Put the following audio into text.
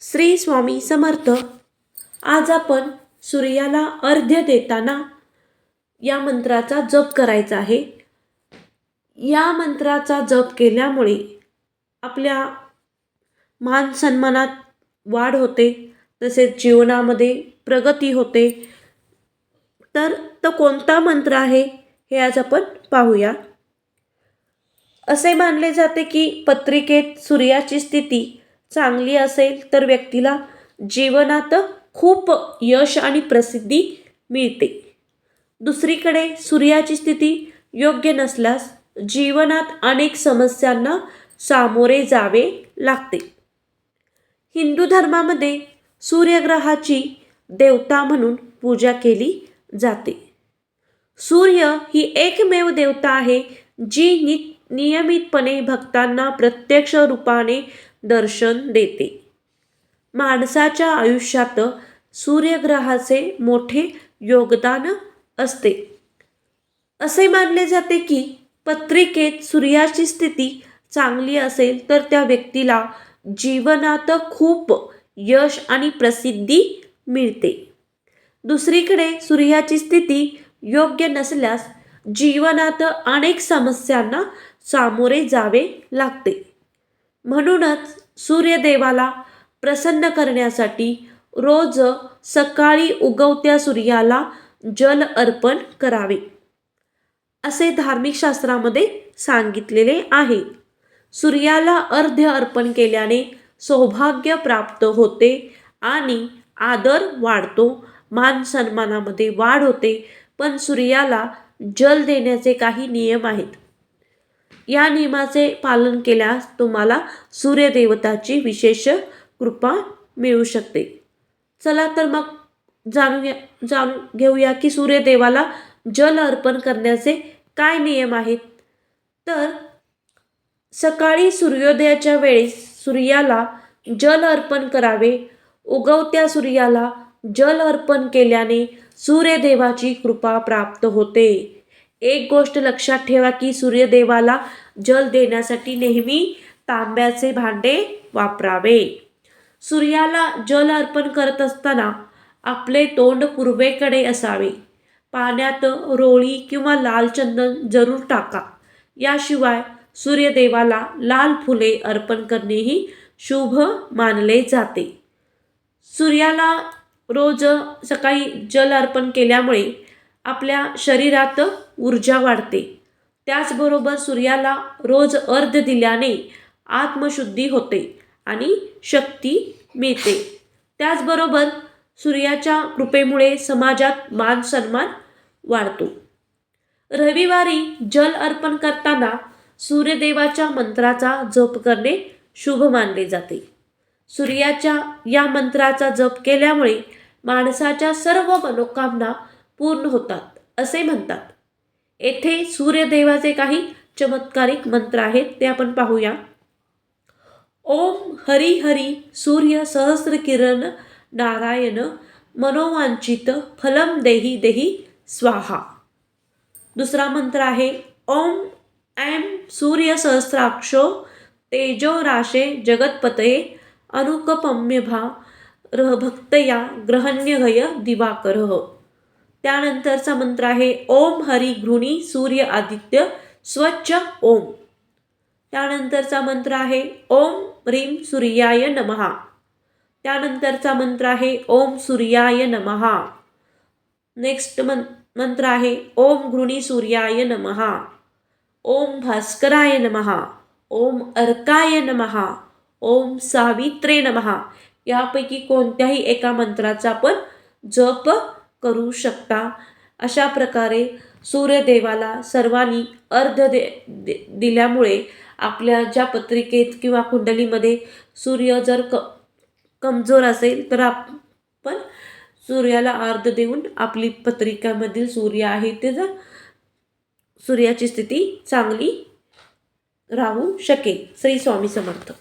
श्री स्वामी समर्थ. आज आपण सूर्याला अर्ध्य देताना या मंत्राचा जप करायचा आहे. या मंत्राचा जप केल्यामुळे आपल्या मान सन्मानात वाढ होते तसेच जीवनामध्ये प्रगती होते. तर तो कोणता मंत्र आहे हे आज आपण पाहूया. असे मानले जाते की पत्रिकेत सूर्याची स्थिती चांगली असेल तर व्यक्तीला जीवनात खूप यश आणि प्रसिद्धी मिळते. दुसरीकडे सूर्याची स्थिती योग्य नसल्यास जीवनात अनेक समस्यांना सामोरे जावे लागते. हिंदू धर्मामध्ये सूर्यग्रहाची देवता म्हणून पूजा केली जाते. सूर्य ही एकमेव देवता आहे जी नि नियमितपणे भक्तांना प्रत्यक्ष रूपाने दर्शन देते. माणसाच्या आयुष्यात सूर्यग्रहाचे मोठे योगदान असते. असे मानले जाते की पत्रिकेत सूर्याची स्थिती चांगली असेल तर त्या व्यक्तीला जीवनात खूप यश आणि प्रसिद्धी मिळते. दुसरीकडे सूर्याची स्थिती योग्य नसल्यास जीवनात अनेक समस्यांना सामोरे जावे लागते. म्हणूनच सूर्यदेवाला प्रसन्न करण्यासाठी रोज सकाळी उगवत्या सूर्याला जल अर्पण करावे. असे धार्मिक शास्त्रामध्ये सांगितलेले आहे. सूर्याला अर्ध्य अर्पण केल्याने सौभाग्य प्राप्त होते आणि आदर वाढतो. मान सन्मानामध्ये वाढ होते पण सूर्याला जल देण्याचे काही नियम आहेत. या नियमाचे पालन केल्यास तुम्हाला सूर्यदेवताची विशेष कृपा मिळू शकते. चला तर मग जाणूया जाणून घेऊया की सूर्यदेवाला जल अर्पण करण्याचे काय नियम आहेत. तर सकाळी सूर्योदयाच्या वेळेस सूर्याला जल अर्पण करावे. उगवत्या सूर्याला जल अर्पण केल्याने सूर्यदेवाची कृपा प्राप्त होते. एक गोष्ट लक्षात ठेवा की सूर्यदेवाला जल देण्यासाठी नेहमी तांब्याचे भांडे वापरावे. सूर्याला जल अर्पण करत असताना आपले तोंड पूर्वेकडे असावे. पाण्यात रोळी किंवा लाल चंदन जरूर टाका. याशिवाय सूर्यदेवाला लाल फुले अर्पण करणेही शुभ मानले जाते. सूर्याला रोज सकाळी जल अर्पण केल्यामुळे आपल्या शरीरात ऊर्जा वाढते. त्याचबरोबर सूर्याला रोज अर्ध दिल्याने आत्मशुद्धी होते आणि शक्ती मिळते. त्याचबरोबर सूर्याच्या कृपेमुळे समाजात मान सन्मान वाढतो. रविवारी जल अर्पण करताना सूर्यदेवाच्या मंत्राचा जप करणे शुभ मानले जाते. सूर्याच्या या मंत्राचा जप केल्यामुळे माणसाच्या सर्व मनोकामना पूर्ण होतात असे म्हणतात. येथे सूर्यदेवाचे काही चमत्कारिक मंत्र आहेत ते आपण पाहूया. ओम हरी हरी सूर्य सहस्र किरण नारायण मनोवांचित फलम देही देही स्वाहा. दुसरा मंत्र आहे ओम ऐं सूर्य सहस्राक्षो तेजो राशे जगतपते अनुकपम्य भा रह भक्तया ग्रहण्यहय दिवाकर। त्यानंतरचा मंत्र आहे ओम हरी घृणी सूर्य आदित्य स्वच्छ ओम. त्यानंतरचा मंत्र आहे ओम ह्रीम सूर्याय नमहा त्यानंतरचा मंत्र आहे ओम सूर्याय नमहा नेक्स्ट मं मंत्र आहे ओम घृणी सूर्याय नमहा ओम भास्कराय नमहा ओम अर्काय नमहा ओम सावित्रे नमहा यापैकी कोणत्याही एका मंत्राचा आपण जप करू शकता. अशा प्रकारे सूर्यदेवाला सर्वांनी अर्ध दे दे दिल्यामुळे आपल्या ज्या पत्रिकेत किंवा कुंडलीमध्ये सूर्य जर क कमजोर असेल तर आपण सूर्याला अर्ध देऊन आपली पत्रिकामधील सूर्य आहे ते जर सूर्याची स्थिती चांगली राहू शकेल. श्री स्वामी समर्थ.